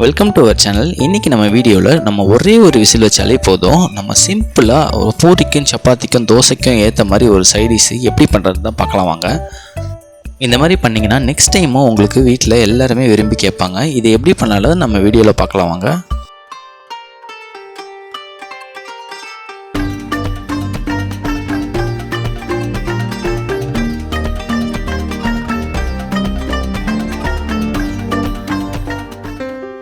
Welcome to our channel இன்றைக்கி நம்ம வீடியோவில் நம்ம ஒரே ஒரு விசில் வச்சாலே போதும். நம்ம சிம்பிளாக ஒரு பூரிக்கும் சப்பாத்திக்கும் தோசைக்கும் ஏற்ற மாதிரி ஒரு சைடிஷ் எப்படி பண்ணுறது தான் பார்க்கலாம் வாங்க. இந்த மாதிரி பண்ணிங்கன்னா நெக்ஸ்ட் டைமும் உங்களுக்கு வீட்டில் எல்லாருமே விரும்பி கேட்பாங்க. இது எப்படி பண்ணாலும் நம்ம வீடியோவில் பார்க்கலாம் வாங்க.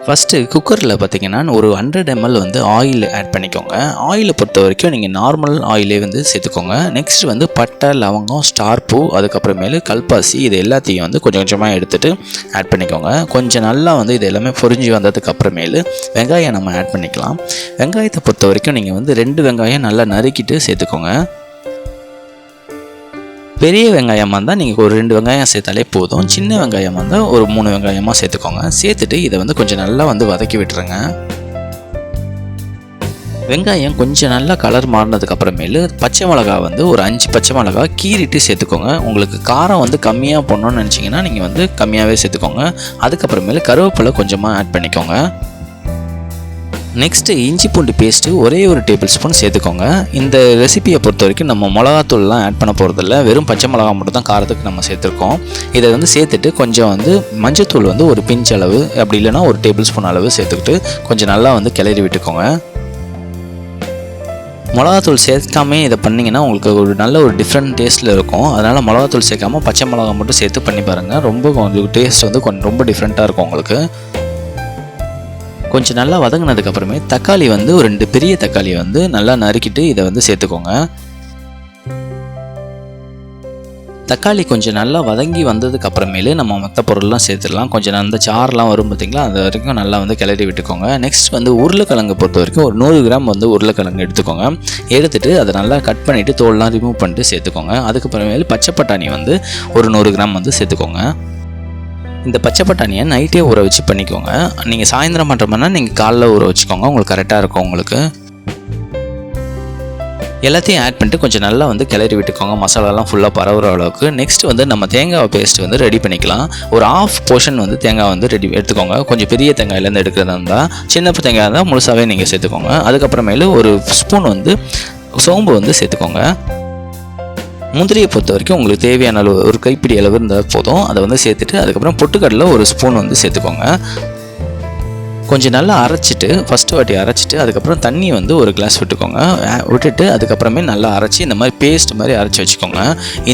ஃபஸ்ட்டு குக்கரில் பார்த்தீங்கன்னா ஒரு ஹண்ட்ரட் எம்எல் வந்து ஆயில் ஆட் பண்ணிக்கோங்க. ஆயிலை பொறுத்த வரைக்கும் நீங்கள் நார்மல் ஆயிலே வந்து சேர்த்துக்கோங்க. நெக்ஸ்ட் வந்து பட்டை லவங்கம் ஸ்டார் பூ அதுக்கப்புறமேலு கல்பாசி இது எல்லாத்தையும் வந்து கொஞ்சம் கொஞ்சமாக எடுத்துகிட்டு ஆட் பண்ணிக்கோங்க. கொஞ்சம் நல்லா வந்து இது எல்லாமே பொரிஞ்சு வந்ததுக்கு அப்புறமேலு வெங்காயம் நம்ம ஆட் பண்ணிக்கலாம். வெங்காயத்தை பொறுத்த வரைக்கும் நீங்கள் வந்து ரெண்டு வெங்காயம் நல்லா நறுக்கிட்டு சேர்த்துக்கோங்க. பெரிய வெங்காயமாக இருந்தால் நீங்கள் ஒரு ரெண்டு வெங்காயம் சேர்த்தாலே போதும். சின்ன வெங்காயமாக இருந்தால் ஒரு மூணு வெங்காயமாக சேர்த்துக்கோங்க. சேர்த்துட்டு இதை வந்து கொஞ்சம் நல்லா வந்து வதக்கி விட்டுருங்க. வெங்காயம் கொஞ்சம் நல்லா கலர் மாறினதுக்கு அப்புறமேலு பச்சை மிளகா வந்து ஒரு அஞ்சு பச்சை மிளகா கீறிட்டு சேர்த்துக்கோங்க. உங்களுக்கு காரம் வந்து கம்மியாக போடணும்னு நினச்சிங்கன்னா நீங்கள் வந்து கம்மியாகவே சேர்த்துக்கோங்க. அதுக்கப்புறமேலு கருவேப்பிலை கொஞ்சமாக ஆட் பண்ணிக்கோங்க. நெக்ஸ்ட்டு இஞ்சி பூண்டு பேஸ்ட்டு ஒரே ஒரு டேபிள் ஸ்பூன் சேர்த்துக்கோங்க. இந்த ரெசிபியை பொறுத்த வரைக்கும் நம்ம மிளகாத்தூள்லாம் ஆட் பண்ண போகிறதில்ல வெறும் பச்சை மிளகா மட்டும் தான் காரத்துக்கு நம்ம சேர்த்துருக்கோம். இதை வந்து சேர்த்துட்டு கொஞ்சம் வந்து மஞ்சத்தூள் வந்து ஒரு பிஞ்ச் அளவு அப்படி இல்லைனா ஒரு டேபிள் ஸ்பூன் அளவு சேர்த்துக்கிட்டு கொஞ்சம் நல்லா வந்து கிளறி விட்டுக்கோங்க. மிளகாத்தூள் சேர்க்காமே இதை பண்ணிங்கன்னா உங்களுக்கு ஒரு நல்ல ஒரு டிஃப்ரெண்ட் டேஸ்ட்டில் இருக்கும். அதனால் மிளகாத்தூள் சேர்க்காம பச்சை மிளகா மட்டும் சேர்த்து பண்ணி பாருங்கள் ரொம்ப கொஞ்சம் டேஸ்ட் வந்து கொஞ்சம் ரொம்ப டிஃப்ரெண்ட்டாக இருக்கும் உங்களுக்கு. கொஞ்சம் நல்லா வதங்கினதுக்கப்புறமே தக்காளி வந்து ஒரு ரெண்டு பெரிய தக்காளி வந்து நல்லா நறுக்கிட்டு இதை வந்து சேர்த்துக்கோங்க. தக்காளி கொஞ்சம் நல்லா வதங்கி வந்ததுக்கு அப்புறமேலு நம்ம மற்ற பொருள்லாம் சேர்த்துடலாம். கொஞ்சம் அந்த சாரெலாம் வரும் பார்த்திங்களா? அது வரைக்கும் நல்லா வந்து கிளறி விட்டுக்கோங்க. நெக்ஸ்ட் வந்து உருளைக்கிழங்கு பொறுத்த வரைக்கும் ஒரு நூறு கிராம் வந்து உருளைக்கிழங்கு எடுத்துக்கோங்க. எடுத்துகிட்டு அதை நல்லா கட் பண்ணிவிட்டு தோல்லாம் ரிமூவ் பண்ணிட்டு சேர்த்துக்கோங்க. அதுக்கப்புறமேலு பச்சை பட்டாணி வந்து ஒரு நூறு கிராம் வந்து சேர்த்துக்கோங்க. இந்த பச்சை பட்டாணியை நைட்டே ஊற வச்சு பண்ணிக்கோங்க. நீங்கள் சாயந்தரம் பண்ணுற மாதிரினா நீங்கள் காலைல ஊற வச்சுக்கோங்க. உங்களுக்கு கரெக்டாக இருக்கும் உங்களுக்கு. எல்லாத்தையும் ஆட் பண்ணிட்டு கொஞ்சம் நல்லா வந்து கிளறி விட்டுக்கோங்க. மசாலாலாம் ஃபுல்லாக பரவுற அளவுக்கு. நெக்ஸ்ட் வந்து நம்ம தேங்காய் பேஸ்ட் வந்து ரெடி பண்ணிக்கலாம். ஒரு ஆஃப் போர்ஷன் வந்து தேங்காய் வந்து ரெடி எடுத்துக்கோங்க. கொஞ்சம் பெரிய தேங்காயிலேருந்து எடுக்கிறதா இருந்தால் சின்ன தேங்காய் இருந்தால் முழுசாகவே நீங்கள் சேர்த்துக்கோங்க. அதுக்கப்புறமேலு ஒரு ஸ்பூன் வந்து சோம்பு வந்து சேர்த்துக்கோங்க. முந்திரியை பொறுத்த வரைக்கும் உங்களுக்கு தேவையான அளவு ஒரு கைப்பிடி அளவு இருந்தால் போதும். அதை வந்து சேர்த்துட்டு அதுக்கப்புறம் பொட்டுக்கடலை ஒரு ஸ்பூன் வந்து சேர்த்துக்கோங்க. கொஞ்சம் நல்லா அரைச்சிட்டு ஃபஸ்ட்டு வாட்டி அரைச்சிட்டு அதுக்கப்புறம் தண்ணி வந்து ஒரு கிளாஸ் விட்டுக்கோங்க. விட்டுட்டு அதுக்கப்புறமே நல்லா அரைச்சி இந்த மாதிரி பேஸ்ட் மாதிரி அரைச்சி வச்சுக்கோங்க.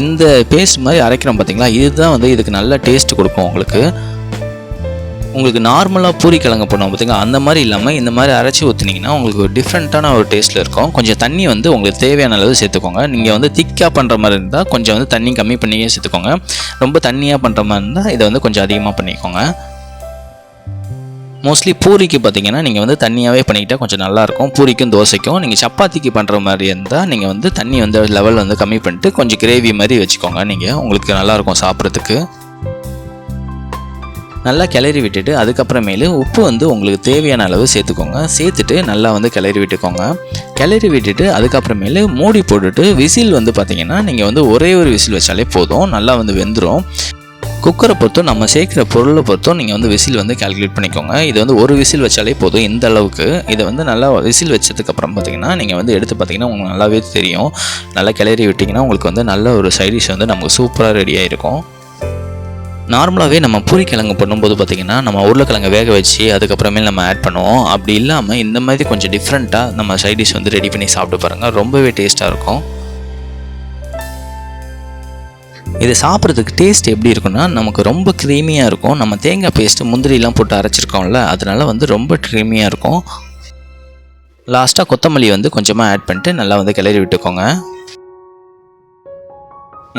இந்த பேஸ்ட் மாதிரி அரைக்கிறோம் பார்த்தீங்களா இதுதான் வந்து இதுக்கு நல்ல டேஸ்ட் கொடுக்கும் உங்களுக்கு. உங்களுக்கு நார்மலாக பூரி கிழங்கு பண்ணுவோம் பார்த்தீங்களா? அந்த மாதிரி இல்லாமல் இந்த மாதிரி அரைச்சி ஊற்றுனீங்கன்னா உங்களுக்கு ஒரு டிஃப்ரெண்ட்டான ஒரு டேஸ்ட்டில் இருக்கும். கொஞ்சம் தண்ணி வந்து உங்களுக்கு தேவையான அளவு சேர்த்துக்கோங்க. நீங்கள் வந்து திக்காக பண்ணுற மாதிரி இருந்தால் கொஞ்சம் வந்து தண்ணி கம்மி பண்ணியே சேர்த்துக்கோங்க. ரொம்ப தண்ணியாக பண்ணுற மாதிரி இருந்தால் இதை வந்து கொஞ்சம் அதிகமாக பண்ணிக்கோங்க. மோஸ்ட்லி பூரிக்கு பார்த்தீங்கன்னா நீங்கள் வந்து தண்ணியாகவே பண்ணிக்கிட்டால் கொஞ்சம் நல்லாயிருக்கும் பூரிக்கும் தோசைக்கும் நீங்கள் சப்பாத்திக்கு பண்ணுற மாதிரி இருந்தால் நீங்கள் வந்து தண்ணி வந்து லெவல் வந்து கம்மி பண்ணிட்டு கொஞ்சம் கிரேவி மாதிரி வச்சுக்கோங்க. நீங்கள் உங்களுக்கு நல்லாயிருக்கும் சாப்பிட்றதுக்கு. நல்லா கிளறி விட்டுட்டு அதுக்கப்புறமேலு உப்பு வந்து உங்களுக்கு தேவையான அளவு சேர்த்துக்கோங்க. சேர்த்துட்டு நல்லா வந்து கிளறி விட்டுக்கோங்க. கிளறி விட்டுட்டு அதுக்கப்புறமேலு மூடி போட்டுட்டு விசில் வந்து பார்த்தீங்கன்னா நீங்கள் வந்து ஒரே ஒரு விசில் வச்சாலே போதும். நல்லா வந்து வெந்துடும் குக்கரை பொறுத்தும் நம்ம சேர்க்குற பொருளை பொறுத்தும் நீங்கள் வந்து விசில் வந்து கால்குலேட் பண்ணிக்கோங்க. இது வந்து ஒரு விசில் வச்சாலே போதும் இந்த அளவுக்கு. இதை வந்து நல்லா விசில் வச்சதுக்கப்புறம் பார்த்தீங்கன்னா நீங்கள் வந்து எடுத்து பார்த்தீங்கன்னா உங்களுக்கு நல்லாவே தெரியும். நல்லா கிளறி விட்டிங்கன்னா உங்களுக்கு வந்து நல்ல ஒரு சைடிஷ் வந்து நமக்கு சூப்பராக ரெடியாக இருக்கும் நார்மலாகவே நம்ம பூரிக்கிழங்கு பண்ணும்போது பார்த்திங்கன்னா நம்ம உருளைக்கிழங்கு வேக வச்சு அதுக்கப்புறமே நம்ம ஆட் பண்ணுவோம். அப்படி இல்லாமல் இந்த மாதிரி கொஞ்சம் டிஃப்ரெண்ட்டாக நம்ம சைட் டிஷ் வந்து ரெடி பண்ணி சாப்பிட்டு பாருங்கள் ரொம்பவே டேஸ்ட்டாக இருக்கும். இது சாப்பிட்றதுக்கு டேஸ்ட் எப்படி இருக்குன்னா நமக்கு ரொம்ப க்ரீமியாக இருக்கும். நம்ம தேங்காய் பேஸ்ட்டு முந்திரிலாம் போட்டு அரைச்சிருக்கோம்ல அதனால வந்து ரொம்ப க்ரீமியாக இருக்கும். லாஸ்ட்டாக கொத்தமல்லி வந்து கொஞ்சமாக ஆட் பண்ணிட்டு நல்லா வந்து கிளறி விட்டுக்கோங்க.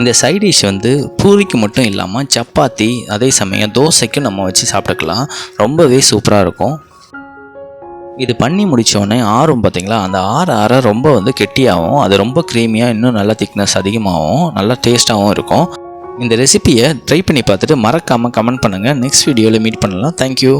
இந்த சைட் டிஷ் வந்து பூரிக்கு மட்டும் இல்லாமல் சப்பாத்தி அதே சமயம் தோசைக்கும் நம்ம வச்சு சாப்பிட்டுக்கலாம். ரொம்பவே சூப்பராக இருக்கும். இது பண்ணி முடித்தோடனே ஆறும் பார்த்தீங்களா அந்த ஆற ஆற ரொம்ப வந்து கெட்டியாகவும் அது ரொம்ப க்ரீமியாக இன்னும் நல்லா திக்னஸ் அதிகமாகவும் நல்லா டேஸ்ட்டாகவும் இருக்கும். இந்த ரெசிப்பியை ட்ரை பண்ணி பார்த்துட்டு மறக்காமல் கமெண்ட் பண்ணுங்கள் நெக்ஸ்ட் வீடியோவில் மீட் பண்ணலாம். தேங்க்யூ